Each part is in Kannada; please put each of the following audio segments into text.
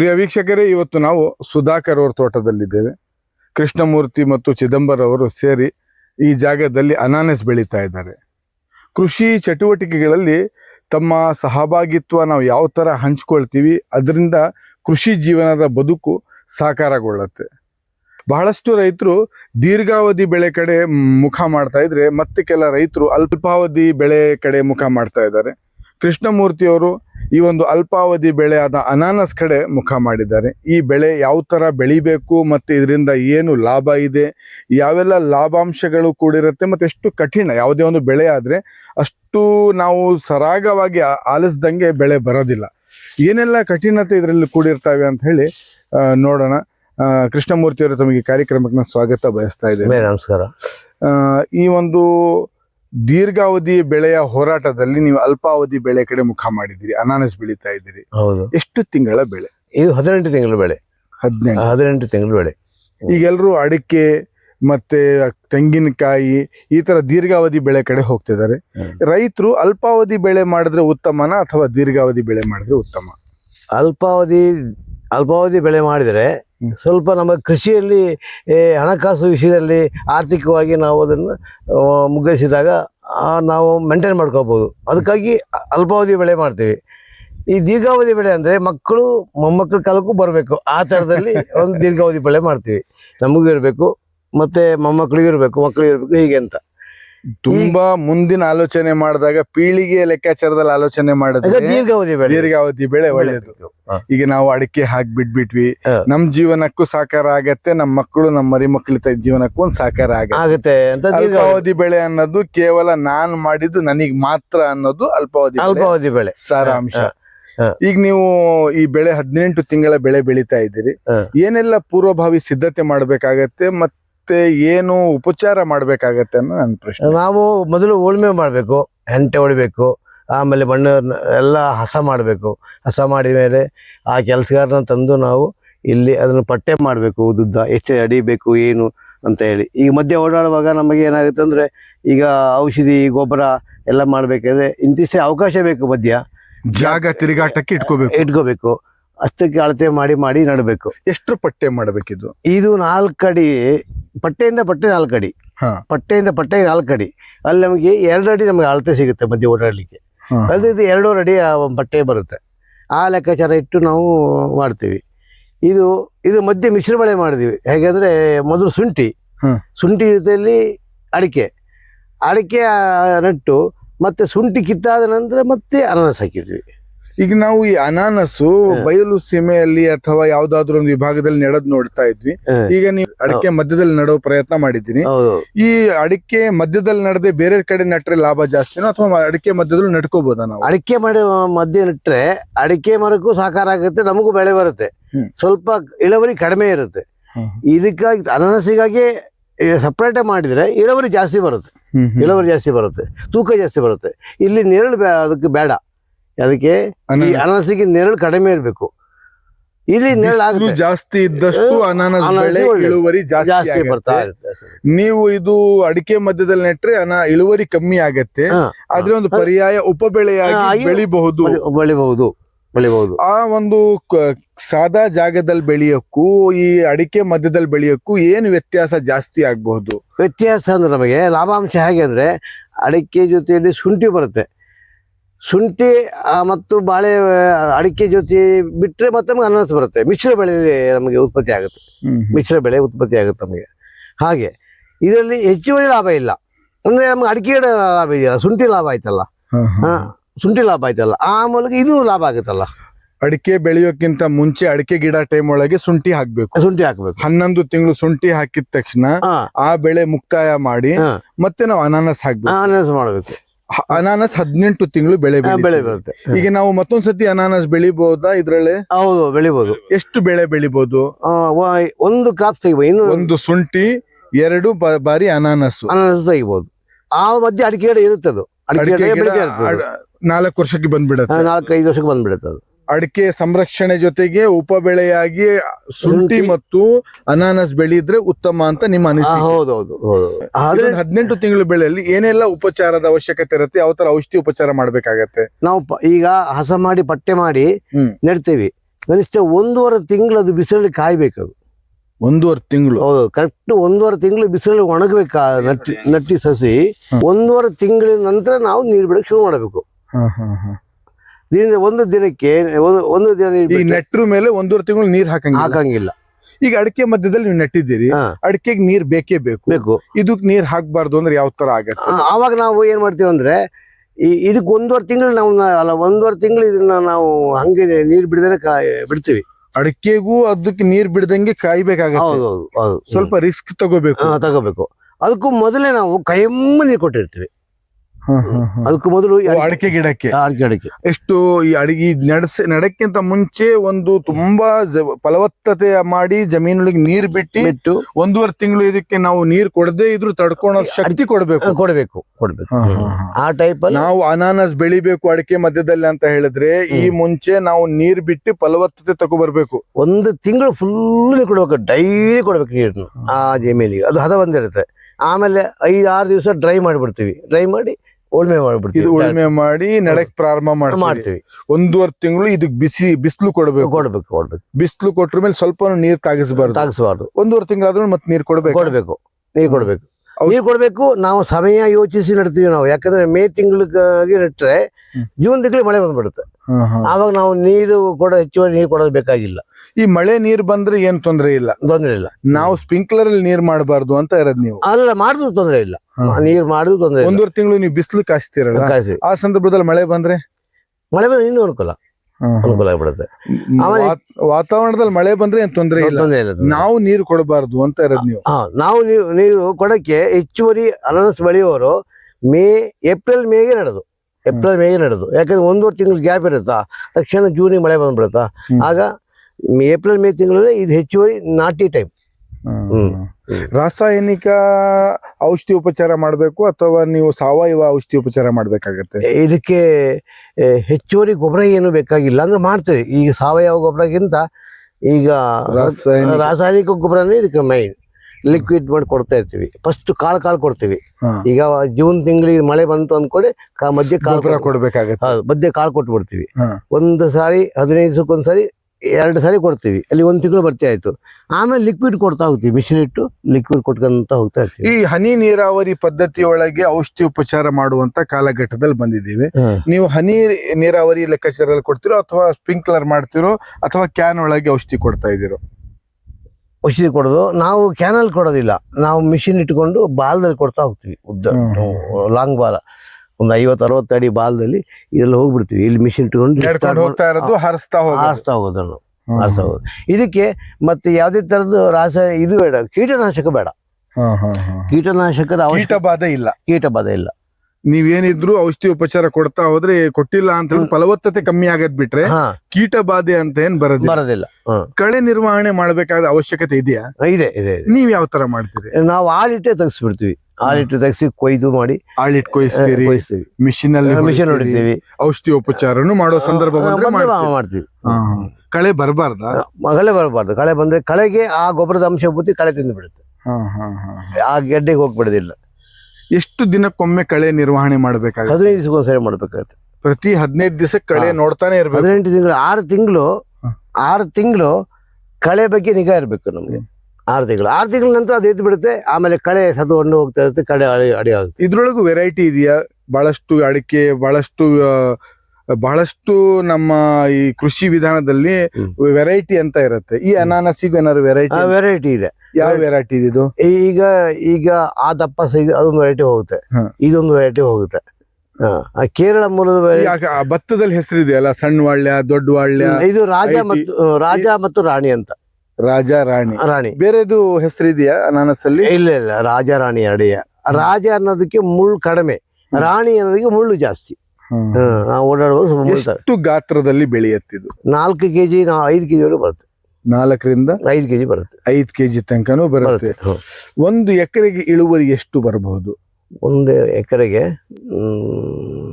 ಪ್ರಿಯ ವೀಕ್ಷಕರೇ, ಇವತ್ತು ನಾವು ಸುಧಾಕರ್ ಅವರ ತೋಟದಲ್ಲಿದ್ದೇವೆ. ಕೃಷ್ಣಮೂರ್ತಿ ಮತ್ತು ಚಿದಂಬರ ಅವರು ಸೇರಿ ಈ ಜಾಗದಲ್ಲಿ ಅನಾನಸ್ ಬೆಳೀತಾ ಇದ್ದಾರೆ. ಕೃಷಿ ಚಟುವಟಿಕೆಗಳಲ್ಲಿ ತಮ್ಮ ಸಹಭಾಗಿತ್ವ ನಾವು ಯಾವ ಥರ ಹಂಚ್ಕೊಳ್ತೀವಿ, ಅದರಿಂದ ಕೃಷಿ ಜೀವನದ ಬದುಕು ಸಾಕಾರಗೊಳ್ಳುತ್ತೆ. ಬಹಳಷ್ಟು ರೈತರು ದೀರ್ಘಾವಧಿ ಬೆಳೆ ಕಡೆ ಮುಖ ಮಾಡ್ತಾ ಇದ್ರೆ, ಮತ್ತೆ ಕೆಲ ರೈತರು ಅಲ್ಪಾವಧಿ ಬೆಳೆ ಕಡೆ ಮುಖ ಮಾಡ್ತಾ ಇದ್ದಾರೆ. ಕೃಷ್ಣಮೂರ್ತಿ ಅವರು ಈ ಒಂದು ಅಲ್ಪಾವಧಿ ಬೆಳೆಯಾದ ಆದ ಅನಾನಸ್ ಕಡೆ ಮುಖ ಮಾಡಿದ್ದಾರೆ. ಈ ಬೆಳೆ ಯಾವ ಥರ ಬೆಳಿಬೇಕು ಮತ್ತು ಇದರಿಂದ ಏನು ಲಾಭ ಇದೆ ಯಾವೆಲ್ಲ ಲಾಭಾಂಶಗಳು ಕೂಡಿರುತ್ತೆ ಮತ್ತು ಎಷ್ಟು ಕಠಿಣ ಯಾವುದೇ ಒಂದು ಬೆಳೆ ಆದರೆ ಅಷ್ಟು ನಾವು ಸರಾಗವಾಗಿ ಆಲಿಸ್ದಂಗೆ ಬೆಳೆ ಬರೋದಿಲ್ಲ. ಏನೆಲ್ಲ ಕಠಿಣತೆ ಇದರಲ್ಲಿ ಕೂಡಿರ್ತವೆ ಅಂತ ಹೇಳಿ ನೋಡೋಣ. ಕೃಷ್ಣಮೂರ್ತಿಯವರು ತಮಗೆ ಕಾರ್ಯಕ್ರಮಕ್ಕೆ ನಾನು ಸ್ವಾಗತ ಬಯಸ್ತಾ ಇದ್ದೇನೆ. ನಮಸ್ಕಾರ. ಈ ಒಂದು ದೀರ್ಘಾವಧಿ ಬೆಳೆಯ ಹೋರಾಟದಲ್ಲಿ ನೀವು ಅಲ್ಪಾವಧಿ ಬೆಳೆ ಕಡೆ ಮುಖ ಮಾಡಿದಿರಿ ಅನಾನಸ್ ಬೆಳೀತಾ ಇದ್ದೀರಿ. ಹೌದು. ಎಷ್ಟು ತಿಂಗಳ ಬೆಳೆ? ಇದು ಹದಿನೆಂಟು ತಿಂಗಳ ಬೆಳೆ. ಹದಿನೆಂಟು. ಹದಿನೆಂಟು ತಿಂಗಳ ಬೆಳೆ. ಈಗೆಲ್ಲರೂ ಅಡಿಕೆ ಮತ್ತೆ ತೆಂಗಿನಕಾಯಿ ಈ ತರ ದೀರ್ಘಾವಧಿ ಬೆಳೆ ಕಡೆ ಹೋಗ್ತಿದ್ದಾರೆ. ರೈತರು ಅಲ್ಪಾವಧಿ ಬೆಳೆ ಮಾಡಿದ್ರೆ ಉತ್ತಮನ ಅಥವಾ ದೀರ್ಘಾವಧಿ ಬೆಳೆ ಮಾಡಿದ್ರೆ ಉತ್ತಮ? ಅಲ್ಪಾವಧಿ ಅಲ್ಪಾವಧಿ ಬೆಳೆ ಮಾಡಿದರೆ. ಸ್ವಲ್ಪ ನಮ್ಮ ಕೃಷಿಯಲ್ಲಿ ಹಣಕಾಸು ವಿಷಯದಲ್ಲಿ ಆರ್ಥಿಕವಾಗಿ ನಾವು ಅದನ್ನು ಮುಗ್ಗಿಸಿದಾಗ ನಾವು ಮೇಂಟೈನ್ ಮಾಡ್ಕೋಬೋದು ಅದಕ್ಕಾಗಿ ಅಲ್ಪಾವಧಿ ಬೆಳೆ ಮಾಡ್ತೀವಿ. ಈ ದೀರ್ಘಾವಧಿ ಬೆಳೆ ಅಂದರೆ ಮಕ್ಕಳು, ಮೊಮ್ಮಕ್ಕಳ ಕಾಲಕ್ಕೂ ಬರಬೇಕು. ಆ ಥರದಲ್ಲಿ ಒಂದು ದೀರ್ಘಾವಧಿ ಬೆಳೆ ಮಾಡ್ತೀವಿ. ನಮಗೂ ಇರಬೇಕು, ಮತ್ತು ಮೊಮ್ಮಕ್ಕಳಿಗೂ ಇರಬೇಕು, ಮಕ್ಕಳಿಗೂ ಇರಬೇಕು, ಹೀಗೆ ಅಂತ. ತುಂಬಾ ಮುಂದಿನ ಆಲೋಚನೆ ಮಾಡಿದಾಗ ಪೀಳಿಗೆ ಲೆಕ್ಕಾಚಾರದಲ್ಲಿ ಆಲೋಚನೆ ಮಾಡಿದ್ರೆ ದೀರ್ಘಾವಧಿ ಬೆಳೆ. ದೀರ್ಘಾವಧಿ ಬೆಳೆ ಒಳ್ಳೇದು. ಈಗ ನಾವು ಅಡಿಕೆ ಹಾಕಿ ಬಿಟ್ಬಿಟ್ವಿ. ನಮ್ ಜೀವನಕ್ಕೂ ಸಾಕಾರ ಆಗತ್ತೆ ನಮ್ಮ ಮಕ್ಕಳು ನಮ್ಮ ಮರಿ ಮಕ್ಕಳ ಜೀವನಕ್ಕೂ ಒಂದು ಸಾಕಾರ ಆಗತ್ತೆ. ದೀರ್ಘಾವಧಿ. ಅಲ್ಪಾವಧಿ ಬೆಳೆ ಅನ್ನೋದು ಕೇವಲ ನಾನ್ ಮಾಡಿದ್ದು ನನಗ್ ಮಾತ್ರ ಅನ್ನೋದು ಅಲ್ಪಾವಧಿ ಬೆಳೆ. ಅಲ್ಪಾವಧಿ ಬೆಳೆ. ಸಾರಾಂಶ. ಈಗ ನೀವು ಈ ಬೆಳೆ ಹದಿನೆಂಟು ತಿಂಗಳ ಬೆಳೆ ಬೆಳೀತಾ ಇದ್ದೀರಿ. ಏನೆಲ್ಲ ಪೂರ್ವಭಾವಿ ಸಿದ್ಧತೆ ಮಾಡ್ಬೇಕಾಗತ್ತೆ ಮತ್ತೆ ಏನು ಉಪಚಾರ ಮಾಡ್ಬೇಕಾಗತ್ತೆ ಅನ್ನೋ ನನ್ನ ಪ್ರಶ್ನೆ. ನಾವು ಮೊದಲು ಉಳುಮೆ ಮಾಡಬೇಕು ಹೆಂಟೆ ಹೊಡಿಬೇಕು ಆಮೇಲೆ ಮಣ್ಣು ಎಲ್ಲ ಹಸ ಮಾಡಬೇಕು. ಹಸ ಮಾಡಿದ ಮೇಲೆ ಆ ಕೆಲಸಗಾರನ ತಂದು ನಾವು ಇಲ್ಲಿ ಅದನ್ನು ಪಟ್ಟೆ ಮಾಡಬೇಕು ಉದ್ದುದ್ದ ಎಷ್ಟು ಅಡಿಬೇಕು ಏನು ಅಂತ ಹೇಳಿ. ಈಗ ಮಧ್ಯೆ ಓಡಾಡುವಾಗ ನಮಗೆ ಏನಾಗುತ್ತೆ ಅಂದರೆ ಈಗ ಔಷಧಿ ಗೊಬ್ಬರ ಎಲ್ಲ ಮಾಡಬೇಕಾದ್ರೆ ಇಂತಿಷ್ಟೇ ಅವಕಾಶ ಬೇಕು ಮಧ್ಯ. ಜಾಗ ತಿರುಗಾಟಕ್ಕೆ ಇಟ್ಕೋಬೇಕು. ಇಟ್ಕೋಬೇಕು. ಅಷ್ಟಕ್ಕೆ ಅಳತೆ ಮಾಡಿ ಮಾಡಿ ನಡಬೇಕು. ಎಷ್ಟು ಪಟ್ಟೆ ಮಾಡಬೇಕಿದ್ರು ಇದು ನಾಲ್ಕು ಅಡಿ ಪಟ್ಟೆಯಿಂದ ಪಟ್ಟೆ ನಾಲ್ಕು ಅಡಿ. ಪಟ್ಟೆಯಿಂದ ಪಟ್ಟೆ ನಾಲ್ಕು ಅಡಿ. ಅಲ್ಲಿ ನಮಗೆ ಎರಡು ಅಡಿ ನಮಗೆ ಅಳತೆ ಸಿಗುತ್ತೆ ಮಧ್ಯೆ ಓಡಾಡಲಿಕ್ಕೆ. ಅಲ್ಲದೆ ಎರಡೂವರೆ ಅಡಿ ಪಟ್ಟೆ ಬರುತ್ತೆ. ಆ ಲೆಕ್ಕಾಚಾರ ಇಟ್ಟು ನಾವು ಮಾಡ್ತೀವಿ. ಇದು ಇದು ಮಧ್ಯೆ ಮಿಶ್ರ ಬಳೆ ಮಾಡಿದ್ವಿ. ಹೇಗೆಂದ್ರೆ ಮೊದಲು ಶುಂಠಿ. ಶುಂಠಿ ಜೊತೆಯಲ್ಲಿ ಅಡಿಕೆ. ಅಡಿಕೆ ನೆಟ್ಟು ಮತ್ತೆ ಶುಂಠಿ ಕಿತ್ತಾದ ನಂತರ ಮತ್ತೆ ಅನಾನಸ್ ಹಾಕಿದ್ವಿ. ಈಗ ನಾವು ಈ ಅನಾನಸು ಬಯಲು ಸೀಮೆಯಲ್ಲಿ ಅಥವಾ ಯಾವ್ದಾದ್ರು ಒಂದು ವಿಭಾಗದಲ್ಲಿ ನೆಡದ್ ನೋಡ್ತಾ ಇದ್ವಿ. ಈಗ ನೀವು ಅಡಿಕೆ ಮಧ್ಯದಲ್ಲಿ ನೆಡೋ ಪ್ರಯತ್ನ ಮಾಡಿದ್ದೀನಿ. ಈ ಅಡಿಕೆ ಮಧ್ಯದಲ್ಲಿ ನಡೆದೇ ಬೇರೆ ಕಡೆ ನೆಟ್ರೆ ಲಾಭ ಜಾಸ್ತಿನೋ ಅಥವಾ ಅಡಿಕೆ ಮಧ್ಯದಲ್ಲಿ ನಡ್ಕೋಬೋದಾ ನಾವು? ಅಡಿಕೆ ಮಾಡಿ ಮಧ್ಯ ನೆಟ್ರೆ ಅಡಿಕೆ ಮರಕ್ಕೂ ಸಾಕಾರ ಆಗುತ್ತೆ ನಮಗೂ ಬೆಳೆ ಬರುತ್ತೆ. ಸ್ವಲ್ಪ ಇಳುವರಿ ಕಡಿಮೆ ಇರುತ್ತೆ. ಇದಕ್ಕಾಗಿ ಅನಾನಸಿಗಾಗಿ ಸಪ್ರೇಟ್ ಮಾಡಿದ್ರೆ ಇಳುವರಿ ಜಾಸ್ತಿ ಬರುತ್ತೆ. ಇಳುವರಿ ಜಾಸ್ತಿ ಬರುತ್ತೆ. ತೂಕ ಜಾಸ್ತಿ ಬರುತ್ತೆ. ಇಲ್ಲಿ ನೆರಳು ಅದಕ್ಕೆ ಬೇಡ. ಅದಕ್ಕೆ ಈ ಅನಾನಸಿಗೆ ನೆರಳು ಕಡಿಮೆ ಇರಬೇಕು. ಇಲ್ಲಿ ನೆರಳು ಜಾಸ್ತಿ ಇದ್ದಷ್ಟು ಅನಾನಸ್ ಬೆಳೆ ಇಳುವರಿ ಜಾಸ್ತಿ ಬರ್ತಾ ನೀವು ಇದು ಅಡಿಕೆ ಮಧ್ಯದಲ್ಲಿ ನೆಟ್ರೆ ಅನಾ ಇಳುವರಿ ಕಮ್ಮಿ ಆಗತ್ತೆ. ಆದ್ರೆ ಒಂದು ಪರ್ಯಾಯ ಉಪಬೆಳೆಯಾಗಿ ಬೆಳೆಯಾಗಿ ಬೆಳಿಬಹುದು. ಬೆಳಿಬಹುದು. ಬೆಳಿಬಹುದು. ಆ ಒಂದು ಸಾದಾ ಜಾಗದಲ್ಲಿ ಬೆಳೆಯಕ್ಕೂ ಈ ಅಡಿಕೆ ಮಧ್ಯದಲ್ಲಿ ಬೆಳೆಯಕ್ಕೂ ಏನು ವ್ಯತ್ಯಾಸ ಜಾಸ್ತಿ ಆಗಬಹುದು? ವ್ಯತ್ಯಾಸ ಅಂದ್ರೆ ನಮಗೆ ಲಾಭಾಂಶ ಹೇಗೆ ಅಂದ್ರೆ ಅಡಿಕೆ ಜೊತೆಯಲ್ಲಿ ಶುಂಠಿ ಬರುತ್ತೆ. ಶುಂಠಿ ಮತ್ತು ಬಾಳೆ ಅಡಿಕೆ ಜೊತೆ ಬಿಟ್ಟರೆ ಮತ್ತೆ ನಮಗೆ ಅನಾನಸ್ ಬರುತ್ತೆ. ಮಿಶ್ರ ಬೆಳೆ ನಮಗೆ ಉತ್ಪತ್ತಿ ಆಗುತ್ತೆ. ಮಿಶ್ರ ಬೆಳೆ ಉತ್ಪತ್ತಿ ಆಗುತ್ತೆ ನಮಗೆ. ಹಾಗೆ ಇದರಲ್ಲಿ ಹೆಚ್ಚುವರಿ ಲಾಭ ಇಲ್ಲ. ಅಂದರೆ ನಮ್ಗೆ ಅಡಿಕೆ ಲಾಭ ಇದೆಯಲ್ಲ ಶುಂಠಿ ಲಾಭ ಆಯ್ತಲ್ಲ? ಹಾಂ ಶುಂಠಿ ಲಾಭ ಆಯ್ತಲ್ಲ. ಆ ಮೂಲಕ ಇದು ಲಾಭ ಆಗುತ್ತಲ್ಲ? ಅಡಿಕೆ ಬೆಳೆಯೋಕ್ಕಿಂತ ಮುಂಚೆ ಅಡಿಕೆ ಗಿಡ ಟೈಮ್ ಒಳಗೆ ಶುಂಠಿ ಹಾಕ್ಬೇಕು. ಶುಂಠಿ ಹಾಕ್ಬೇಕು. ಹನ್ನೊಂದು ತಿಂಗಳು ಶುಂಠಿ ಹಾಕಿದ ತಕ್ಷಣ ಆ ಬೆಳೆ ಮುಕ್ತಾಯ ಮಾಡಿ ಮತ್ತೆ ನಾವು ಅನಾನಸ್ ಹಾಕ್ಬೇಕು. ಅನಾನಸ್ ಮಾಡಬೇಕು. ಅನಾನಸ್ ಹದಿನೆಂಟು ತಿಂಗಳು ಬೆಳೆ ಬೆಳೆ ಬೆಳೆ ಬರುತ್ತೆ. ಈಗ ನಾವು ಮತ್ತೊಂದ್ಸತಿ ಅನಾನಸ್ ಬೆಳಿಬಹುದಾ ಇದ್ರಲ್ಲಿ? ಹೌದು ಬೆಳಿಬೋದು. ಎಷ್ಟು ಬೆಳೆ ಬೆಳಿಬಹುದು ಆ, ವ- ಒಂದು ಕ್ರಾಪ್ ತೆಗಿಬೋದು. ಇನ್ನು ಒಂದು ಶುಂಠಿ ಎರಡು ಬ- ಬಾರಿ ಅನಾನಸ್. ಅನಾನಸ್ ತೆಗಿಬೋದು. ಆ ಮಧ್ಯೆ ಅಡಿಕೆ ಗಿಡ ಇರುತ್ತೆ ಅದು ಅಡಿಕೆ ಗಿಡ ಇರ್ತದೆ. ನಾಲ್ಕು ವರ್ಷಕ್ಕೆ ಬಂದ್ಬಿಡತ್ತೆ. ನಾಲ್ಕೈದು ವರ್ಷಕ್ಕೆ ಬಂದ್ಬಿಡುತ್ತೆ ಅದು. ಅಡಿಕೆ ಸಂರಕ್ಷಣೆ ಜೊತೆಗೆ ಉಪ ಬೆಳೆಯಾಗಿ ಶುಂಠಿ ಶುಂಠಿ. ಮತ್ತು ಅನಾನಸ್ ಬೆಳೆಯಿದ್ರೆ ಉತ್ತಮ ಅಂತ ನಿಮ್ಮ ಅನಿಸಿಕೆ. ಹೌದು ಹೌದು ಹೌದು. ಆದ್ರೆ ಹದಿನೆಂಟು ತಿಂಗಳು ಬೆಳೆಯಲ್ಲಿ ಏನೆಲ್ಲ ಉಪಚಾರದ ಅವಶ್ಯಕತೆ ಇರುತ್ತೆ ಯಾವ ತರ ಔಷಧಿ ಉಪಚಾರ ಮಾಡ್ಬೇಕಾಗತ್ತೆ? ನಾವು ಈಗ ಹಸ ಮಾಡಿ ಪಟ್ಟೆ ಮಾಡಿ. ನೆಡ್ತೇವೆ. ಕನಿಷ್ಠ ಒಂದೂವರೆ ತಿಂಗಳು ಅದು ಬಿಸಿಲಲ್ಲಿ ಕಾಯ್ಬೇಕದು. ಅದು ಒಂದೂವರೆ ತಿಂಗಳು? ಹೌದು ಕರೆಕ್ಟ್ ಒಂದೂವರೆ ತಿಂಗಳು ಬಿಸಿಲಲ್ಲಿ ಒಣಗಬೇಕು ನಟ್ಟಿ ನಟ್ಟಿ ಸಸಿ. ಒಂದೂವರೆ ತಿಂಗಳ ನಂತರ ನಾವು ನೀರು ಬಿಡಕ್ಕೆ ಶುರು ಮಾಡಬೇಕು. ದಿನದ ಒಂದು ದಿನಕ್ಕೆ ಒಂದು ಒಂದು ದಿನ ನೀರು ಈ ಬಿಟ್ರೆ ನೆಟ್ರು ಮೇಲೆ ಒಂದೂವರೆ ತಿಂಗಳು ನೀರ್ ಹಾಕಂಗಿಲ್ಲ. ಹಾಕಂಗಿಲ್ಲ. ಈಗ ಅಡಿಕೆ ಮಧ್ಯದಲ್ಲಿ ನೀವು ನೆಟ್ಟಿದ್ದೀರಿ ಹಾ. ಅಡಿಕೆಗೆ ನೀರ್ ಬೇಕೇ ಬೇಕು. ಬೇಕು. ಇದಕ್ ನೀರ್ ಹಾಕ್ಬಾರ್ದು ಅಂದ್ರೆ ಯಾವ ತರ ಆಗತ್ತೆ? ಆ- ಆವಾಗ ನಾವು ಏನ್ ಮಾಡ್ತೀವಿ ಅಂದ್ರೆ ಈ ಇದಕ್ಕೆ ಒಂದೂವರೆ ತಿಂಗಳು ನಾವು ನ- ಅಲ್ಲ ಒಂದೂವರೆ ತಿಂಗಳು ಇದನ್ನ ನಾವು ಹಂಗೆ ನೀರು ಬಿಡದೇನೆ ಬಿಡ್ತೀವಿ. ಅಡಿಕೆಗೂ ಅದಕ್ಕೆ ನೀರ್ ಬಿಡದಂಗೆ ಕಾಯ್ಬೇಕಾಗತ್ತೆ. ಹೌದು ಹೌದು ಹೌದು. ಸ್ವಲ್ಪ ರಿಸ್ಕ್ ತಗೋಬೇಕು. ಹಾ, ತಗೋಬೇಕು. ಅದಕ್ಕೂ ಮೊದಲೇ ನಾವು ಕೈಮ್ಮ ನೀರು ಕೊಟ್ಟಿರ್ತೀವಿ. ಅದಕ್ಕೂ ಮೊದಲು ಅಡಿಕೆ- ಗಿಡಕ್ಕೆ. ಅಡಿಕೆ ಅಡಿಕೆ. ಎಷ್ಟು ಈ ಅಡಿಗೆ ನಡೆಸ ನಡಕ್ಕಿಂತ ಮುಂಚೆ ಒಂದು ತುಂಬಾ ಫಲವತ್ತತೆ ಮಾಡಿ ಜಮೀನೊಳಗೆ ನೀರ್ ಬಿಟ್ಟು ಬಿಟ್ಟು ಒಂದೂವರೆ ತಿಂಗಳು ಇದಕ್ಕೆ ನಾವು ನೀರ್ ಕೊಡದೇ ಇದ್ರು ತಡ್ಕೊಳೋ ಶಕ್ತಿ ಕೊಡ್ಬೇಕು. ಕೊಡಬೇಕು ಕೊಡ್ಬೇಕು. ಆ ಟೈಪ್ ನಾವು ಅನಾನಸ್ ಬೆಳಿಬೇಕು ಅಡಿಕೆ ಮಧ್ಯದಲ್ಲಿ ಅಂತ ಹೇಳಿದ್ರೆ ಈ ಮುಂಚೆ ನಾವು ನೀರ್ ಬಿಟ್ಟು ಫಲವತ್ತತೆ ತಗೊಬರ್ಬೇಕು ಒಂದು ತಿಂಗಳು ಫುಲ್ ಕೊಡ್ಬೇಕು ಡೈಲಿ ಕೊಡ್ಬೇಕು ನೀರನ್ನು ಆ ಜಮೀನಿಗೆ. ಅದು ಹದ ಬಂದಿರುತ್ತೆ. ಆಮೇಲೆ ಐದು ಆರು ದಿವಸ ಡ್ರೈ ಮಾಡಿಬಿಡ್ತೀವಿ. ಡ್ರೈ ಮಾಡಿ ಉಳ್ಮೆ ಇದು ಮಾಡಿಬಿಡ್ತೀವಿ ಉಳುಮೆ ಮಾಡಿ ನಡಕ್ ಪ್ರಾರಂಭ ಮಾಡ್ತೀವಿ. ಮಾಡ್ತೀವಿ. ಒಂದೂವರೆ ತಿಂಗಳು ಇದಕ್ ಬಿಸಿ ಬಿಸಿಲು ಕೊಡ್ಬೇಕು. ಕೊಡ್ಬೇಕು ಕೊಡ್ಬೇಕು. ಬಿಸಿಲು ಕೊಟ್ರ ಮೇಲೆ ಸ್ವಲ್ಪ ನೀರ್ ತಾಗಿಸಬಾರ್ದು. ತಾಗಿಸಬಾರ್ದು. ಒಂದೂವರೆ ತಿಂಗಳಾದ್ರೂ ಮತ್ತೆ ನೀರ್ ಕೊಡ್ಬೇಕು. ಕೊಡ್ಬೇಕು. ನೀರು ಕೊಡ್ಬೇಕು. ನೀರು ಕೊಡ್ಬೇಕು ನಾವು ಸಮಯ ಯೋಚಿಸಿ ನಡ್ತೀವಿ ನಾವು. ಯಾಕಂದ್ರೆ ಮೇ ತಿಂಗಳಿಗೆ ನೆಟ್ರೆ. ಜೂನ್ ತಿಂಗಳಿಗೆ ಮಳೆ ಬಂದ್ಬಿಡುತ್ತೆ. ಆವಾಗ ನಾವು ನೀರು ಕೊಡ ಹೆಚ್ಚುವರಿ ನೀರು ಕೊಡೋದು ಬೇಕಾಗಿಲ್ಲ. ಈ ಮಳೆ ನೀರು ಬಂದ್ರೆ ಏನ್ ತೊಂದರೆ ಇಲ್ಲ? ತೊಂದರೆ ಇಲ್ಲ. ನಾವು ಸ್ಪ್ರಿಂಕ್ಲರ್ ಅಲ್ಲಿ ನೀರ್ ಮಾಡಬಾರ್ದು ಅಂತ ಇರೋದು ನೀವು. ಅಲ್ಲ ಮಾಡಿದ್ರು ತೊಂದರೆ ಇಲ್ಲ. ನೀರು ಮಾಡಿದ್ರು ತೊಂದರೆ ಒಂದೂವರೆ ತಿಂಗಳು ನೀವು ಬಿಸಿಲು ಕಾಯಿಸ್ತೀರಲ್ಲ ಕಾಯ್ಸಿ. ಆ ಸಂದರ್ಭದಲ್ಲಿ ಮಳೆ ಬಂದ್ರೆ? ಮಳೆ ಬಂದ್ರೆ ಇನ್ನೂ ಅನುಕೂಲ. ಅನುಕೂಲ ಆಗ್ಬಿಡುತ್ತೆ. ಆಮೇಲೆ- ವಾತಾವರಣದಲ್ಲಿ ಮಳೆ ಬಂದ್ರೆ ಏನ್ ತೊಂದ್ರೆ ಇಲ್ಲ. ತೊಂದ್ರೆ ಇಲ್ಲ. ನಾವು ನೀರು ಕೊಡಬಾರದು ಅಂತ ಇರೋದು ನೀವು. ಹಾ ನಾವು ನೀರು ನೀರು ಕೊಡಕ್ಕೆ ಹೆಚ್ಚುವರಿ ಅನಾನಸ್ ಬೆಳೆಯುವವರು ಮೇ ಏಪ್ರಿಲ್ ಮೇಗೆ ನಡೆದು ಏಪ್ರಿಲ್ ಮೇಗೆ ನಡೆದು. ಯಾಕಂದ್ರೆ ಒಂದೂವರೆ ತಿಂಗಳು ಗ್ಯಾಪ್ ಇರುತ್ತಾ? ತಕ್ಷಣ ಜೂನಿಗೆ ಮಳೆ ಬಂದ್ಬಿಡುತ್ತಾ? ಹ್ಮ್. ಆಗ ಮೇ- ಏಪ್ರಿಲ್ ಮೇ ತಿಂಗಳಲ್ಲಿ ಇದು ಹೆಚ್ಚುವರಿ ನಾಟಿ ಟೈಮ್ ಹ್ಮ್. ರಾಸಾಯನಿಕ ಔಷಧಿ ಉಪಚಾರ ಮಾಡಬೇಕು ಅಥವಾ ನೀವು ಸಾವಯವ ಔಷಧಿ ಉಪಚಾರ ಮಾಡಬೇಕಾಗತ್ತೆ? ಇದಕ್ಕೆ ಹೆಚ್ಚುವರಿ ಗೊಬ್ಬರ ಏನು ಬೇಕಾಗಿಲ್ಲ ಅಂದ್ರೆ ಮಾಡ್ತೇವೆ. ಈಗ ಸಾವಯವ ಗೊಬ್ಬರಕ್ಕಿಂತ ಈಗ ರಾಸಾಯನಿಕ ಗೊಬ್ಬರನೇ ಇದಕ್ಕೆ ಮೈನ್ ಲಿಕ್ವಿಡ್ ಮಾಡಿ ಕೊಡ್ತಾ ಇರ್ತೀವಿ. ಫಸ್ಟ್ ಕಾಳು ಕಾಳು ಕೊಡ್ತೀವಿ. ಈಗ ಜೂನ್ ತಿಂಗಳಿಗೆ ಮಳೆ ಬಂತು ಅಂದ್ಕೊಡೆ ಕಾ ಮಧ್ಯೆ ಕಾಳು ಕೊಡ್ಬೇಕಾಗತ್ತೆ. ಮಧ್ಯೆ ಕಾಳು ಕೊಟ್ಟು ಬಿಡ್ತೀವಿ ಒಂದು ಸಾರಿ ಹದಿನೈದು ಸಾರಿ ಎರಡು ಸಾರಿ ಕೊಡ್ತೀವಿ. ಅಲ್ಲಿ ಒಂದು ತಿಂಗಳು ಬರ್ತಿ ಆಯಿತು. ಆಮೇಲೆ ಲಿಕ್ವಿಡ್ ಕೊಡ್ತಾ ಹೋಗ್ತೀವಿ. ಮಿಷಿನ್ ಇಟ್ಟು ಲಿಕ್ವಿಡ್ ಕೊಟ್ಕೊಂತ ಹೋಗ್ತಾ ಇರ್ತೀವಿ. ಈ ಹನಿ ನೀರಾವರಿ ಪದ್ಧತಿಯೊಳಗೆ ಔಷಧಿ ಉಪಚಾರ ಮಾಡುವಂತ ಕಾಲಘಟ್ಟದಲ್ಲಿ ಬಂದಿದ್ದೀವಿ. ನೀವು ಹನಿ ನೀರಾವರಿ ಲೆಕ್ಕಾಚಾರದಲ್ಲಿ ಕೊಡ್ತಿರೋ ಅಥವಾ ಸ್ಪ್ರಿಂಕ್ಲರ್ ಮಾಡ್ತಿರೋ ಅಥವಾ ಕ್ಯಾನ್ ಒಳಗೆ ಔಷಧಿ ಕೊಡ್ತಾ ಇದ್ದೀರೋ? ಔಷಧಿ ಕೊಡೋದು. ನಾವು ಕ್ಯಾನಲ್ಲಿ ಕೊಡೋದಿಲ್ಲ. ನಾವು ಮಿಷಿನ್ ಇಟ್ಕೊಂಡು ಬಾಲ್ದಲ್ಲಿ ಕೊಡ್ತಾ ಹೋಗ್ತೀವಿ ಉದ್ದ ಲಾಂಗ್ ಬಾಲ ಒಂದು ಐವತ್ತು ಅರವತ್ತು ಅಡಿ ಬಾಲದಲ್ಲಿ ಇದೆಲ್ಲ ಹೋಗ್ಬಿಡ್ತೀವಿ. ಇಲ್ಲಿ ಮಿಷಿನ್ ಇಟ್ಕೊಂಡು ಹೋಗ್ತಾ ಇರೋದು ಹರಿಸ್ತಾ ಹೋಗೋದು. ಹೋಗೋದನ್ನು. ಆರಿಸ್ತಾ ಹೋಗೋದು. ಇದಕ್ಕೆ ಮತ್ತೆ ಯಾವುದೇ ತರದ್ದು ರಾಸ ಇದು ಬೇಡ. ಕೀಟನಾಶಕ ಬೇಡ. ಕೀಟನಾಶಕದ ಕೀಟ ಅವಶ್ಯಕ ಬಾಧೆ ಇಲ್ಲ. ಕೀಟಬಾಧೆ ಇಲ್ಲ. ನೀವೇನಿದ್ರು ಔಷಧಿ ಉಪಚಾರ ಕೊಡ್ತಾ ಹೋದ್ರೆ ಕೊಟ್ಟಿಲ್ಲ ಅಂತ ಫಲವತ್ತತೆ ಕಮ್ಮಿ ಆಗದ್ ಬಿಟ್ರೆ ಕೀಟ ಬಾಧೆ ಅಂತ ಏನ್ ಬರೋದಿಲ್ಲ. ಬರೋದಿಲ್ಲ. ಕಳೆ ನಿರ್ವಹಣೆ ಮಾಡಬೇಕಾದ ಅವಶ್ಯಕತೆ ಇದೆಯಾ? ಇದೆ ಇದೆ ನೀವ್ ಯಾವ ತರ ಮಾಡ್ತೀರಿ? ನಾವು ಆಳಿಟ್ಟೆ ತೆಗಿಸ್ಬಿಡ್ತೀವಿ. ಆಳಿಟ್ಟು ತೆಗೆಸಿ ಕೊಯ್ದು ಮಾಡಿ ಕೊಯ್ಸ್ತೀರಿ ಕೊಯ್ಸ್ತೀವಿ. ಮಿಷಿನ್ ಅಲ್ಲಿ ಮಿಷನ್ ಹೊಡಿತೀವಿ. ಔಷಧಿ ಉಪಚಾರನು ಮಾಡೋ ಸಂದರ್ಭ ಬಂದ್ರೆ ಮಾಡ್ತೀವಿ. ಕಳೆ ಬರಬಾರ್ದ? ಕಳೆ ಬರಬಾರ್ದು. ಕಳೆ ಬಂದ್ರೆ ಕಳೆಗೆ ಆ ಗೊಬ್ಬರದ ಅಂಶ ಬುತ್ತಿ ಕಳೆ ತಿಂದು ಬಿಡುತ್ತೆ. ಆ ಗೆಡ್ಡೆಗೆ ಹೋಗ್ಬಿಡೋದಿಲ್ಲ. ಎಷ್ಟು ದಿನಕ್ಕೊಮ್ಮೆ ಕಳೆ ನಿರ್ವಹಣೆ ಮಾಡ್ಬೇಕಾಗುತ್ತೆ? ಹದಿನೈದು ದಿವಸಕ್ಕೊಂದ್ಸರಿ ಮಾಡ್ಬೇಕಾಗತ್ತೆ. ಪ್ರತಿ ಹದಿನೈದು ದಿವಸಕ್ಕೆ ಕಳೆ. ನೋಡ್ತಾನೆ ಇರ್ಬೇಕು. ಹದಿನೆಂಟು ತಿಂಗಳು ಆರು ತಿಂಗಳು. ಆರು ತಿಂಗಳು ಕಳೆ ಬಗ್ಗೆ ನಿಗಾ ಇರಬೇಕು ನಮಗೆ. ಆರು ತಿಂಗಳು. ಆರು ತಿಂಗಳ ನಂತರ ಅದು ಎದ್ದು ಬಿಡುತ್ತೆ. ಆಮೇಲೆ ಕಳೆ ಸದುಕೊಂಡು ಹೋಗ್ತಾ ಇರುತ್ತೆ ಕಳೆ ಅಡಿ ಅಡಿ ಆಗುತ್ತೆ. ಇದ್ರೊಳಗೂ ವೆರೈಟಿ ಇದೆಯಾ? ಬಹಳಷ್ಟು ಅಡಿಕೆ ಬಹಳಷ್ಟು ಬಹಳಷ್ಟು ನಮ್ಮ ಈ ಕೃಷಿ ವಿಧಾನದಲ್ಲಿ. ವೆರೈಟಿ ಅಂತ ಇರುತ್ತೆ. ಈ ಅನಾನಸಿಗೂ ಏನಾದ್ರು ವೆರೈಟಿ ವೆರೈಟಿ ಇದೆ. ಯಾವ ವೆರೈಟಿ ಇದು ಈಗ ಈಗ ಆ ದಪ್ಪ ಸೈಜ್ ಅದೊಂದು ವೆರೈಟಿ ಹೋಗುತ್ತೆ. ಇದೊಂದು ವೆರೈಟಿ ಹೋಗುತ್ತೆ. ಕೇರಳ ಮೂಲದ ಭತ್ತದಲ್ಲಿ ಹೆಸರಿದೆಯಲ್ಲ ಸಣ್ಣ ವಾಳ್ಯ ದೊಡ್ಡ ವಾಳ್ಯ ಇದು ರಾಜ ಮತ್ತು ರಾಜ ಮತ್ತು ರಾಣಿ ಅಂತ. ರಾಜ ರಾಣಿ. ರಾಣಿ. ಬೇರೆದು ಹೆಸರು ಇದೆಯಾ ಅನಾನಸಲ್ಲಿ? ಇಲ್ಲ ಇಲ್ಲ ರಾಜ ರಾಣಿ ಅಡಿಯ ರಾಜ ಅನ್ನೋದಕ್ಕೆ ಮುಳ್ಳು ಕಡಿಮೆ. ರಾಣಿ ಅನ್ನೋದಕ್ಕೆ ಮುಳ್ಳು ಜಾಸ್ತಿ. ಓಡಾಡುವುದು ನಾವು ಓಡಾಡುವಾಗ ಎಷ್ಟು ಗಾತ್ರದಲ್ಲಿ ಬೆಳೆಯುತ್ತಿದ್ದು? ನಾಲ್ಕು ಕೆಜಿ ನಾವು ಐದು ಕೆಜಿ ವರೆಗೂ ಬರುತ್ತೆ. ನಾಲ್ಕರಿಂದ? ಐದು ಕೆಜಿ ಬರುತ್ತೆ. ಐದ್ ಕೆಜಿ ತನಕನೂ ಬರುತ್ತೆ. ಒಂದು ಎಕರೆಗೆ ಇಳುವರಿ ಎಷ್ಟು ಬರಬಹುದು ಒಂದು ಎಕರೆಗೆ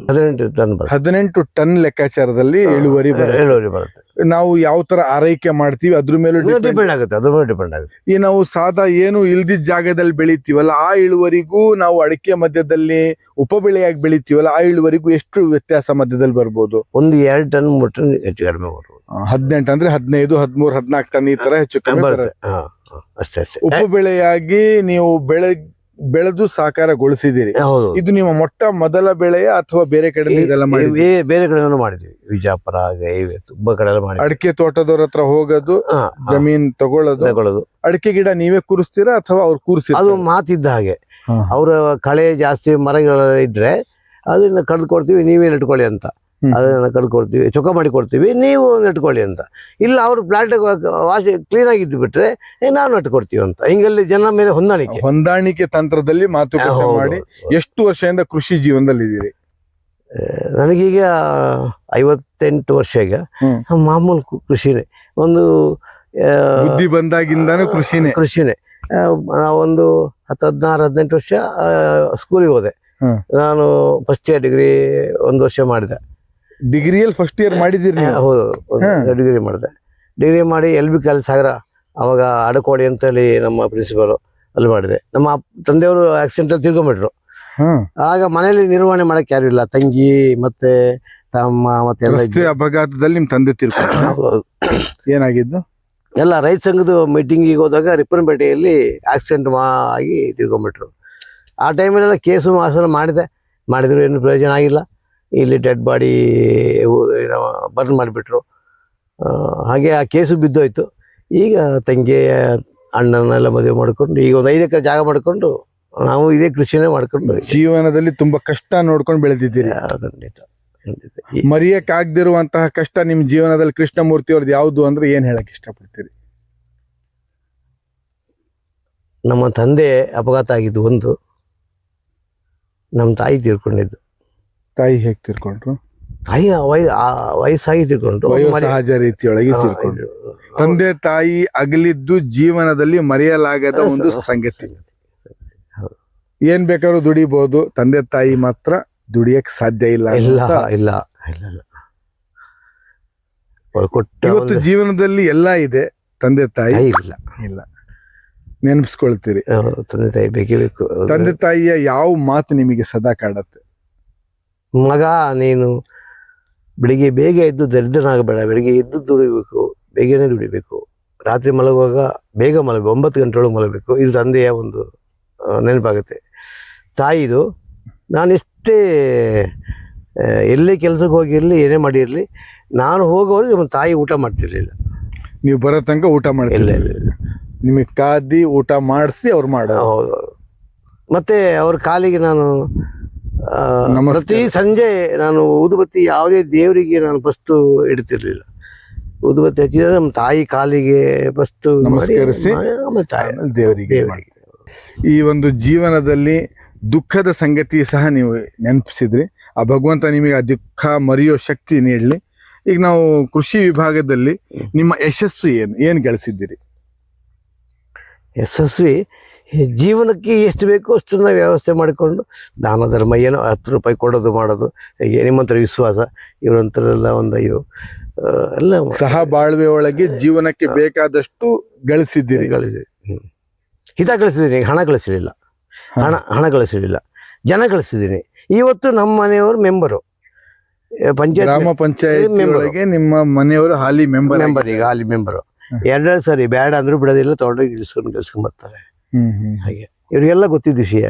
ಹದಿನೆಂಟು ಟನ್ ಬರುತ್ತೆ. ಹದಿನೆಂಟು ಟನ್ ಲೆಕ್ಕಾಚಾರದಲ್ಲಿ ಇಳುವರಿ ಬರುತ್ತೆ. ಇಳುವರಿ ಬರುತ್ತೆ. ನಾವು ಯಾವ ತರ ಆರೈಕೆ ಮಾಡ್ತೀವಿ ಅದ್ರ ಮೇಲೆ ಡಿಪೆಂಡ್ ಆಗುತ್ತೆ ಅದ್ರ ಮೇಲೆ ಡಿಪೆಂಡ್ ಆಗುತ್ತೆ. ಈ ನಾವು ಸಾದಾ ಏನು ಇಲ್ದಿದ್ದ ಜಾಗದಲ್ಲಿ ಬೆಳಿತೀವಲ್ಲ ಆ ಇಳುವರಿಗೂ ನಾವು ಅಡಿಕೆ ಮಧ್ಯದಲ್ಲಿ ಉಪಬೆಳೆಯಾಗಿ ಬೆಳಿತೀವಲ್ಲ ಆ ಇಳುವರಿಗೂ ಎಷ್ಟು ವ್ಯತ್ಯಾಸ ಮಧ್ಯದಲ್ಲಿ ಬರ್ಬೋದು? ಒಂದು ಎರಡು ಟನ್ ಮೂರು ಟನ್ ಹೆಚ್ಚು ಕಡಿಮೆ ಬರ್ಬೋದು ಹದಿನೆಂಟು ಅಂದ್ರೆ ಹದಿನೈದು ಹದಿಮೂರು ಹದಿನಾಲ್ಕು ಟನ್ ಈ ತರ ಹೆಚ್ಚು ಕಡಿಮೆ ಬರುತ್ತೆ ಅಷ್ಟೇ ಅಷ್ಟೇ. ಉಪಬೆಳೆಯಾಗಿ ನೀವು ಬೆಳೆ ಬೆಳೆದು ಸಾಕಾರಗೊಳಿಸಿದಿರಿ ಹೌದು ಇದು ನಿಮ್ಮ ಮೊಟ್ಟ ಮೊದಲ ಬೆಳೆಯ ಅಥವಾ ಬೇರೆ ಕಡೆ ಇದೆಲ್ಲ ಮಾಡಿ ಈ- ಈ- ಬೇರೆ ಕಡೆ ಮಾಡಿದ್ವಿ ವಿಜಾಪುರ ಹಾಗೆ ಇವೆ ತುಂಬಾ ಕಡೆ ಎಲ್ಲ ಮಾಡಿದ್ವಿ ಅಡಿಕೆ ತೋಟದವ್ರ ಹತ್ರ ಹೋಗೋದು ಹಾ, ಹಾ, ಜಮೀನ್ ತಗೊಳ್ಳೋದು ತಗೊಳ್ಳೋದು. ಅಡಿಕೆ ಗಿಡ ನೀವೇ ಕೂರಿಸ್ತೀರಾ ಅಥವಾ ಅವ್ರು ಕೂರಿಸಿ ಅದು ಮಾತಿದ್ದ ಹಾಗೆ. ಅವರ ಕಳೆ ಜಾಸ್ತಿ ಮರಗಳ ಇದ್ರೆ ಅದನ್ನ ಕಡ್ದು ಕೊಡ್ತೀವಿ ನೀವೇ ಇಟ್ಕೊಳ್ಳಿ ಅಂತ. ಅದನ್ನ ಕಟ್ಕೊಡ್ತೀವಿ ಕೊಡ್ತೀವಿ ಚೊಕ್ಕ ಮಾಡಿ ಕೊಡ್ತೀವಿ ನೀವು ನೆಟ್ಕೊಳ್ಳಿ ಅಂತ. ಇಲ್ಲ ಅವ್ರು ಪ್ಲಾಟ್ ವಾಶ್ ಕ್ಲೀನ್ ಆಗಿದ್ದು ಬಿಟ್ರೆ ನಾವು ನೆಟ್ಕೊಡ್ತೀವಿ ಅಂತ. ಹಿಂಗಲ್ಲಿ ಜನ ಮೇಲೆ ಹೊಂದಾಣಿಕೆ. ಹೊಂದಾಣಿಕೆ ತಂತ್ರದಲ್ಲಿ ಮಾತುಕತೆ. ಮಾಡಿ ಎಷ್ಟು ವರ್ಷದಿಂದ ಕೃಷಿ ಜೀವನದಲ್ಲಿ ಇದ್ದೀರಿ? ನನಗೀಗ ಐವತ್ತೆಂಟು ವರ್ಷ ಈಗ. ಮಾಮೂಲು ಕೃಷಿನೇ. ಒಂದು ಬುದ್ಧಿ ಬಂದಾಗಿಂದಾನು ಕೃಷಿನೇ. ಕೃಷಿನೇ. ನಾವೊಂದು ಹತ್ತು ಹದಿನಾರು ಹದಿನೆಂಟು ವರ್ಷ ಸ್ಕೂಲಿಗೆ ಹೋದೆ. ನಾನು ಫಸ್ಟ್ ಇಯರ್ ಡಿಗ್ರಿ ಒಂದು ವರ್ಷ ಮಾಡಿದೆ. ಡಿಗ್ರಿಯಲ್ಲಿ ಫಸ್ಟ್ ಇಯರ್ ಮಾಡಿದ್ದೀರಿ ನೀವು? ಹೌದು. ಡಿಗ್ರಿ ಮಾಡಿದೆ. ಡಿಗ್ರಿ ಮಾಡಿ ಎಲ್ ಬಿ ಕಾಲೇಜ್ ಸಾಗರ ಅವಾಗ ಅಡಕೋಳಿ ಅಂತೇಳಿ ನಮ್ಮ ಪ್ರಿನ್ಸಿಪಲ್ ಅಲ್ಲಿ ಮಾಡಿದೆ. ನಮ್ಮ ತಂದೆಯವರು ಆಕ್ಸಿಡೆಂಟ್ ಅಲ್ಲಿ ತಿರ್ಕೊಂಡ್ಬಿಟ್ರು ಆಗ ಮನೆಯಲ್ಲಿ ನಿರ್ವಹಣೆ ಮಾಡಕ್ಕೆ ಯಾರು ಇಲ್ಲ. ತಂಗಿ ಮತ್ತೆ ತಮ್ಮ ಮತ್ತೆ ಎಲ್ಲ. ಅಪಘಾತದಲ್ಲಿ ನಿಮ್ ತಂದೆ ತಿರ್ಕೊಂಡು. ಏನಾಗಿದ್ದು? ಎಲ್ಲ ರೈತ ಸಂಘದ ಮೀಟಿಂಗಿಗೆ ಹೋದಾಗ ರಿಪ್ಪನ್ಪೇಟೆಯಲ್ಲಿ ಆಕ್ಸಿಡೆಂಟ್ ಆಗಿ ತಿರ್ಕೊಂಡ್ಬಿಟ್ರು ಆ ಟೈಮಲ್ಲೆಲ್ಲ ಕೇಸು ಮಾಸನ ಮಾಡಿದೆ. ಮಾಡಿದ್ರು ಏನು ಪ್ರಯೋಜನ ಆಗಿಲ್ಲ. ಇಲ್ಲಿ ಡೆಡ್ ಬಾಡಿ ಬರ್ನ್ ಮಾಡಿಬಿಟ್ರು. ಹಾಗೆ ಆ ಕೇಸು ಬಿದ್ದೋಯ್ತು. ಈಗ ತಂಗಿ ಅಣ್ಣನೆಲ್ಲ ಮದುವೆ ಮಾಡ್ಕೊಂಡು ಈಗ ಒಂದು ಐದು ಎಕರೆ ಜಾಗ ಮಾಡಿಕೊಂಡು ನಾವು ಇದೇ ಕೃಷಿನೇ ಮಾಡ್ಕೊಂಡು ಜೀವನದಲ್ಲಿ ತುಂಬಾ ಕಷ್ಟ ನೋಡ್ಕೊಂಡು ಬೆಳೆದಿದ್ದೀರಿ. ಖಂಡಿತ ಖಂಡಿತ. ಈ- ಮರೆಯಕ್ ಆಗದಿರುವಂತಹ ಕಷ್ಟ ನಿಮ್ಮ ಜೀವನದಲ್ಲಿ ಕೃಷ್ಣಮೂರ್ತಿ ಅವ್ರದ್ದು ಯಾವುದು ಅಂದ್ರೆ ಏನು ಹೇಳಕ್ ಇಷ್ಟಪಡ್ತೀರಿ? ನಮ್ಮ ತಂದೆ ಅಪಘಾತ ಆಗಿದ್ದು ಒಂದು. ನಮ್ಮ ತಾಯಿ ತೀರ್ಕೊಂಡಿದ್ದು. ತಾಯಿ ಹೇಗೆ ತಿರ್ಕೊಂಡ್ರು? ತಾಯಿ ವಯ ವಯಸ್ಸಾಗಿ ತಿರ್ಕೊಂಡ್ರು. ಸಹಜ ರೀತಿಯೊಳಗೆ ತಿರ್ಕೊಂಡ್ರು. ತಂದೆ ತಾಯಿ ಅಗಲಿದ್ದು ಜೀವನದಲ್ಲಿ ಮರೆಯಲಾಗದ ಒಂದು ಸಂಗತಿ. ಏನ್ ಬೇಕಾದ್ರೂ ದುಡಿಬಹುದು ತಂದೆ ತಾಯಿ ಮಾತ್ರ ದುಡಿಯಕ್ ಸಾಧ್ಯ ಇಲ್ಲ ಇಲ್ಲ ಇಲ್ಲ ಇಲ್ಲ ಇವತ್ತು ಜೀವನದಲ್ಲಿ ಎಲ್ಲ ಇದೆ ತಂದೆ ತಾಯಿ ತಾಯಿ ಇಲ್ಲ. ಇಲ್ಲ. ನೆನಪಿಸ್ಕೊಳ್ತೀರಿ. ತಂದೆ ತಾಯಿ ಬೇಕೇ ಬೇಕು ತಂದೆ ತಾಯಿಯ ಯಾವ ಮಾತು ನಿಮಗೆ ಸದಾ ಕಾಡತ್ತೆ? ಮಗ ನೀನು ಬೆಳಿಗ್ಗೆ ಬೇಗ ಎದ್ದು ದರಿದ್ರನಾಗಬೇಡ. ಬೆಳಿಗ್ಗೆ ಎದ್ದು ದುಡಿಬೇಕು ಬೇಗನೆ ದುಡಿಬೇಕು. ರಾತ್ರಿ ಮಲಗುವಾಗ ಬೇಗ ಮಲಗಬೇಕು ಒಂಬತ್ತು ಗಂಟೆ ಒಳಗೆ ಮಲಗಬೇಕು. ಇದು ತಂದೆಯ ಒಂದು ನೆನಪಾಗುತ್ತೆ. ತಾಯಿದು ನಾನು ಎಷ್ಟೇ ಎಲ್ಲೇ ಕೆಲಸಕ್ಕೆ ಹೋಗಿರಲಿ ಏನೇ ಮಾಡಿರಲಿ ನಾನು ಹೋಗೋರಿಗೆ ನಮ್ಮ ತಾಯಿ ಊಟ ಮಾಡ್ತಿರ್ಲಿಲ್ಲ. ನೀವು ಬರೋ ತನಕ ಊಟ ಮಾಡಿಲ್ಲ. ನಿಮಗೆ ಕಾದಿ ಊಟ ಮಾಡಿಸಿ ಅವ್ರು ಮಾಡೋ ಹೌದು. ಮತ್ತೆ ಅವ್ರ ಕಾಲಿಗೆ ನಾನು. ಪ್ರತಿ ಸಂಜೆ ನಾನು ಊದುಬತ್ತಿ ಯಾವುದೇ ದೇವರಿಗೆ ನಾನು ಫಸ್ಟ್ ಇಡ್ತಿರ್ಲಿಲ್ಲ. ಊದುಬತ್ತಿ ಹಚ್ಚಿದ್ರೆ ನಮ್ಮ ತಾಯಿ ಕಾಲಿಗೆ ಫಸ್ಟ್ ನಮಸ್ಕರಿಸಿ. ದೇವರಿಗೆ ಈ ಒಂದು ಜೀವನದಲ್ಲಿ ದುಃಖದ ಸಂಗತಿ ಸಹ ನೀವು ನೆನಪಿಸಿದ್ರಿ. ಆ ಭಗವಂತ ನಿಮಗೆ ಆ ದುಃಖ ಮರೆಯೋ ಶಕ್ತಿ ನೀಡಲಿ. ಈಗ ನಾವು ಕೃಷಿ ವಿಭಾಗದಲ್ಲಿ ನಿಮ್ಮ ಯಶಸ್ಸು ಏನು? ಏನು ಗಳಿಸಿದ್ದೀರಿ? ಯಶಸ್ವಿ. ಜೀವನಕ್ಕೆ ಎಷ್ಟು ಬೇಕೋ ಅಷ್ಟನ್ನ ವ್ಯವಸ್ಥೆ ಮಾಡಿಕೊಂಡು ದಾನ ಧರ್ಮ ಏನೋ ಹತ್ತು ರೂಪಾಯಿ ಕೊಡೋದು ಮಾಡೋದು ನಿಮ್ಮಂತರ ವಿಶ್ವಾಸ ಇವರಂತರೆಲ್ಲ ಒಂದು ಇದು ಎಲ್ಲ ಸಹ ಬಾಳ್ವೆ ಒಳಗೆ ಜೀವನಕ್ಕೆ ಬೇಕಾದಷ್ಟು ಗಳಿಸಿದ್ದೀರಿ. ಗಳಿಸಿ. ಹಿತ ಗಳಿಸಿದ್ದೀನಿ ಹಣ ಗಳಿಸಲಿಲ್ಲ. ಹಣ ಹಣ ಗಳಿಸಲಿಲ್ಲ. ಜನ ಗಳಿಸಿದ್ದೀನಿ. ಇವತ್ತು ನಮ್ಮ ಮನೆಯವರು ಮೆಂಬರು. ಪಂಚಾಯತ್ ಗ್ರಾಮ ಪಂಚಾಯತ್ ನಿಮ್ಮ ಮನೆಯವರು ಹಾಲಿ ಮೆಂಬರ್ ಮೆಂಬರ್ ಈಗ ಹಾಲಿ ಮೆಂಬರು. ಎರಡೆರಡು ಸರಿ ಬೇಡ ಅಂದ್ರೂ ಬಿಡೋದಿಲ್ಲ ತೊಗೊಂಡೋಗಿ ಇಳಿಸ್ಕೊಂಡು ಗಿಲ್ಸ್ಕೊಂಡ್ ಬರ್ತಾರೆ. ಹಾಗೆ. ಇವರಿಗೆಲ್ಲ ಗೊತ್ತಿದ್ದ ವಿಷಯ.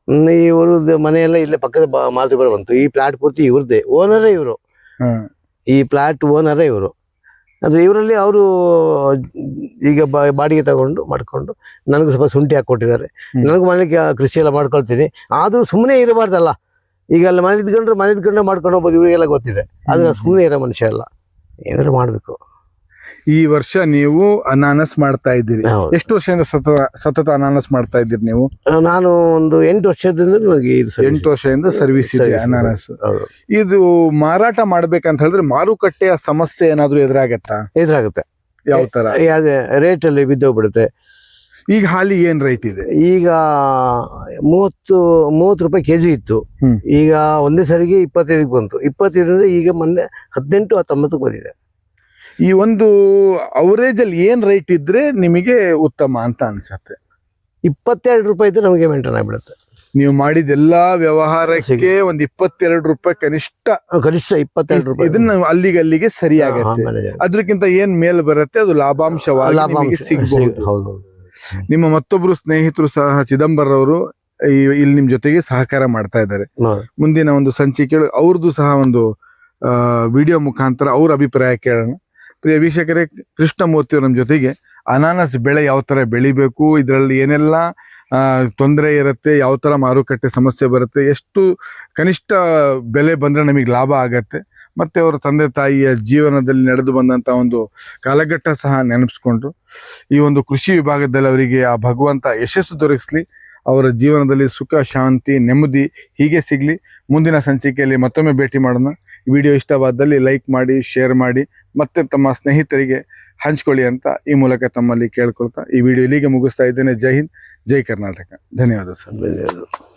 ಇವರು ಇವ್ರದ್ದು ಮನೆಯೆಲ್ಲ ಇಲ್ಲೇ ಪಕ್ಕದ ಮಾರುತಿ ಮಾರುತಿಪುರ ಬಂತು. ಈ ಪ್ಲಾಟ್ ಪೂರ್ತಿ ಇವ್ರದ್ದೇ ಓನರೇ ಇವರು. ಈ ಪ್ಲಾಟ್ ಓನರೇ ಇವರು. ಅಂದ್ರೆ ಇವರಲ್ಲಿ ಅವರು ಈಗ ಬಾಡಿಗೆ ತಗೊಂಡು ಮಾಡ್ಕೊಂಡು ನನಗೆ ಸ್ವಲ್ಪ ಶುಂಠಿ ಹಾಕೊಟ್ಟಿದ್ದಾರೆ ಹ್ಮ್. ನನಗೂ ಮನೇಲಿ ಕೃಷಿ ಎಲ್ಲ ಮಾಡ್ಕೊಳ್ತೀನಿ. ಆದ್ರೂ ಸುಮ್ಮನೆ ಇರಬಾರ್ದಲ್ಲ. ಈಗ ಅಲ್ಲಿ ಮನೆ ಇದ್ಕೊಂಡ್ರೆ ಮನೆ ಮಾಡ್ಕೊಂಡು ಹೋಗ್ಬೋದು ಇವರಿಗೆಲ್ಲ ಗೊತ್ತಿದೆ. ಆದ್ರೆ ಸುಮ್ಮನೆ ಇರೋ ಮನುಷ್ಯ ಅಲ್ಲ. ಏನಾದ್ರು ಮಾಡ್ಬೇಕು. ಈ ವರ್ಷ ನೀವು ಅನಾನಸ್ ಮಾಡ್ತಾ ಇದ್ದೀರಿ. ಹೌದು. ಎಷ್ಟು ವರ್ಷದಿಂದ ಸತತ ಸತತ ಅನಾನಸ್ ಮಾಡ್ತಾ ಇದ್ದೀರಿ ನೀವು? ನಾನು ಒಂದು ಎಂಟು ವರ್ಷದಿಂದ ನನಗೆ ಇದು service ಎಂಟು ವರ್ಷದಿಂದ ಸರ್ವಿಸ್ ಇದೆ Service ಅನಾನಸ್. ಹೌದು. ಇದು ಮಾರಾಟ ಮಾಡ್ಬೇಕಂತ ಹೇಳಿದ್ರೆ ಮಾರುಕಟ್ಟೆಯ ಸಮಸ್ಯೆ ಏನಾದ್ರೂ ಎದುರಾಗತ್ತಾ? ಎದುರಾಗುತ್ತೆ. ಯಾವ ತರ ಅದೇ ರೇಟ್ ಅಲ್ಲಿ ಬಿದ್ದೋಗ್ಬಿಡುತ್ತೆ. ಈಗ ಹಾಲಿ ಏನ್ ರೈಟ್ ಇದೆ? ಈಗ ಮೂವತ್ತು ಮೂವತ್ತು ರೂಪಾಯಿ ಕೆ ಜಿ ಇತ್ತು. ಹ್ಮ್. ಈಗ ಒಂದೇ ಸರಿಗೆ ಇಪ್ಪತ್ತೈದಕ್ಕೆ ಬಂತು. ಇಪ್ಪತ್ತೈದರಿಂದ ಈಗ ಮೊನ್ನೆ ಹದಿನೆಂಟು ಹತ್ತೊಂಬತ್ತಕ್ಕೆ ಬಂದಿದೆ. ಈ ಒಂದು ಅವರೇಜ್ ಅಲ್ಲಿ ಏನ್ ರೇಟ್ ಇದ್ರೆ ನಿಮಗೆ ಉತ್ತಮ ಅಂತ ಅನ್ಸತ್ತೆ. ಇಪ್ಪತ್ತೆರಡು ರೂಪಾಯಿ ಇದ್ರೆ ನಮಗೆ ಮೇಂಟೈನ್ ಆಗಿಬಿಡುತ್ತೆ. ನೀವು ಮಾಡಿದ ಎಲ್ಲಾ ವ್ಯವಹಾರಕ್ಕೆ ಒಂದ್ ಇಪ್ಪತ್ತೆರಡು ರೂಪಾಯಿ ಕನಿಷ್ಠ ಕನಿಷ್ಠ ಇಪ್ಪತ್ತೆರಡು ರೂಪಾಯಿ. ಇದನ್ನ ಅಲ್ಲಿಗೆ ಅಲ್ಲಿಗೆ ಸರಿಯಾಗುತ್ತೆ. ಅದಕ್ಕಿಂತ ಏನ್ ಮೇಲ್ ಬರುತ್ತೆ ಅದು ಲಾಭಾಂಶವಾಗಿ ಸಿಗಬಹುದು. ಸಿಗ್- ಹೌದು ಹೌದು. ನಿಮ್ಮ ಮತ್ತೊಬ್ರು ಸ್ನೇಹಿತರು ಸಹ ಚಿದಂಬರ ಅವರು ಇಲ್ಲಿ ನಿಮ್ ಜೊತೆಗೆ ಸಹಕಾರ ಮಾಡ್ತಾ ಇದ್ದಾರೆ. ಮುಂದಿನ ಒಂದು ಸಂಚಿಕೆ ಅವ್ರದ್ದು ಸಹ ಒಂದು ವಿಡಿಯೋ ಮುಖಾಂತರ ಅವ್ರ ಅಭಿಪ್ರಾಯ ಕೇಳೋಣ. ಪ್ರಿಯ ವೀಕ್ಷಕರೇ ಕೃಷ್ಣಮೂರ್ತಿ ನಮ್ಮ ಜೊತೆಗೆ ಅನಾನಸ್ ಬೆಳೆ ಯಾವ ಥರ ಬೆಳಿಬೇಕು, ಇದರಲ್ಲಿ ಏನೆಲ್ಲ ತೊಂದರೆ ಇರುತ್ತೆ, ಯಾವ ಥರ ಮಾರುಕಟ್ಟೆ ಸಮಸ್ಯೆ ಬರುತ್ತೆ, ಎಷ್ಟು ಕನಿಷ್ಠ ಬೆಲೆ ಬಂದರೆ ನಮಗೆ ಲಾಭ ಆಗತ್ತೆ. ಮತ್ತು ಅವರ ತಂದೆ ತಾಯಿಯ ಜೀವನದಲ್ಲಿ ನಡೆದು ಬಂದಂಥ ಒಂದು ಕಾಲಘಟ್ಟ ಸಹ ನೆನಪಿಸ್ಕೊಂಡ್ರು ಈ ಒಂದು ಕೃಷಿ ವಿಭಾಗದಲ್ಲಿ ಅವರಿಗೆ ಆ ಭಗವಂತ ಯಶಸ್ಸು ದೊರಕಿಸಲಿ, ಅವರ ಜೀವನದಲ್ಲಿ ಸುಖ, ಶಾಂತಿ, ನೆಮ್ಮದಿ ಹೀಗೆ ಸಿಗಲಿ. ಮುಂದಿನ ಸಂಚಿಕೆಯಲ್ಲಿ ಮತ್ತೊಮ್ಮೆ ಭೇಟಿ ಮಾಡೋಣ. ವಿಡಿಯೋ ಇಷ್ಟವಾದಲ್ಲಿ ಲೈಕ್ ಮಾಡಿ, ಶೇರ್ ಮಾಡಿ. ಮತ್ತೆ ತಮ್ಮ ಸ್ನೇಹಿತರಿಗೆ ಹಂಚ್ಕೊಳ್ಳಿ ಅಂತ ಈ ಮೂಲಕ ತಮ್ಮಲ್ಲಿ ಕೇಳ್ಕೊಳ್ತಾ ಈ ವಿಡಿಯೋ ಇಲ್ಲಿಗೆ ಮುಗಿಸ್ತಾ ಇದ್ದೇನೆ. ಜೈ ಹಿಂದ್, ಜೈ ಕರ್ನಾಟಕ. ಧನ್ಯವಾದ ಸರ್. ಧನ್ಯವಾದ.